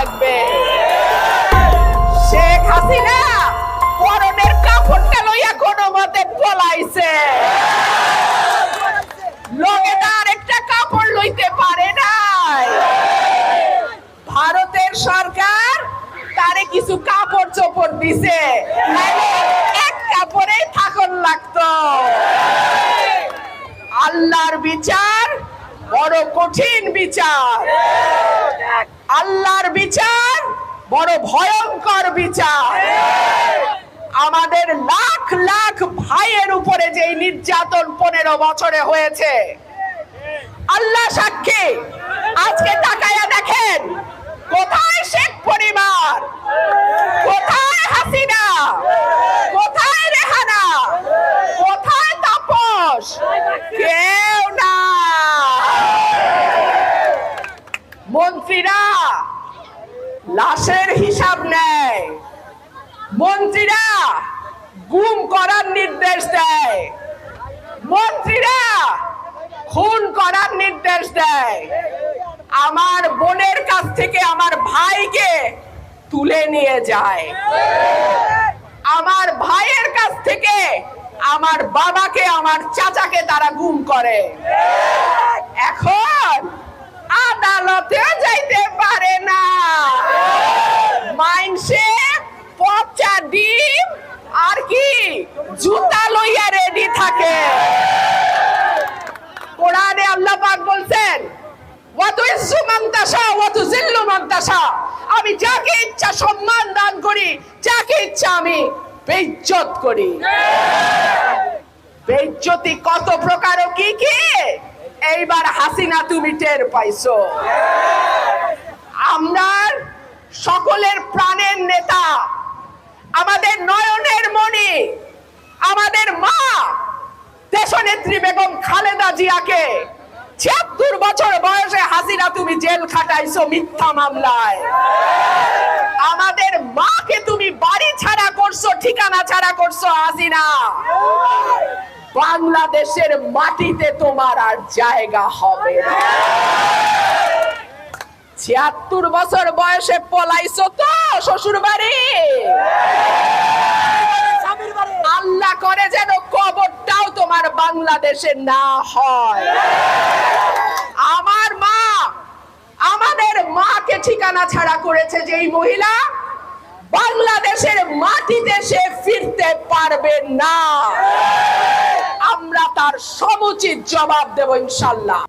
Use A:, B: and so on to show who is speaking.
A: লাগবে। শেখ হাসিনা পরনের কাপড়টা লইয়া কোনো পলাইছে। লোকে একটা কাপড় লইতে পারে নাই। ভারতের সরকার তারে কিছু কাপড় চোপড় দিছে। এক কাপড়েই থাকন লাগতো। আল্লাহর বিচার বড় কঠিন বিচার। আল্লাহর বিচার বড় ভয়ঙ্কর বিচার। আমাদের লাখ লাখ ভাইয়ের উপরে যে নির্যাতন পনেরো বছরে হয়েছে, আল্লাহ সাক্ষী, আজকে লাশের হিসাব নেয়। মন্ত্রীরা গুম করার নির্দেশ দেয়। মন্ত্রীরা খুন করার নির্দেশ দেয়। আমার বোনের কাছ থেকে আমার ভাইকে তুলে নিয়ে যায়। আমার ভাইয়ের কাছ থেকে আমার বাবাকে, আমার চাচাকে তারা গুম করে। এখন আদালতে যাইতে পারে না মাইনসে পচা ডিম আর কি জুতা লইয়া রেডি থাকে। কোরআনে আল্লাহ পাক বলছেন মান মান আমি যাকে ইচ্ছা সম্মান দান করি, যাকে ইচ্ছা আমি বেইজ্জত করি। বেইজ্জতি কত প্রকার ও কি কি? এইবার হাসিনা তুমি টের পাইছো। আমরার সকলের প্রাণের নেতা, আমাদের নয়নের মণি, আমাদের মা বেগম খালেদা জিয়াকে। ছিয়াত্তর বছর বয়সে হাসিনা তুমি জেল খাটাইছো মিথ্যা মামলায়। আমাদের মাকে তুমি বাড়ি ছাড়া করছ, ঠিকানা ছাড়া করছ হাসিনা। বাংলাদেশের মাটিতে তোমার আর জায়গা হবে না। ছিয়াত্তর বছর বয়সে পলাইছো তো শ্বশুর বাড়ি আল্লাহ করে যেন কবরটাও তোমার বাংলাদেশে না হয়। আমার মা আমাদের মাকে ঠিকানা ছাড়া করেছে যে এই মহিলা, বাংলাদেশের মাটিতে সে ফিরতে পারবে না। আমরা তার সমুচিত জবাব দেব ইনশাল্লাহ।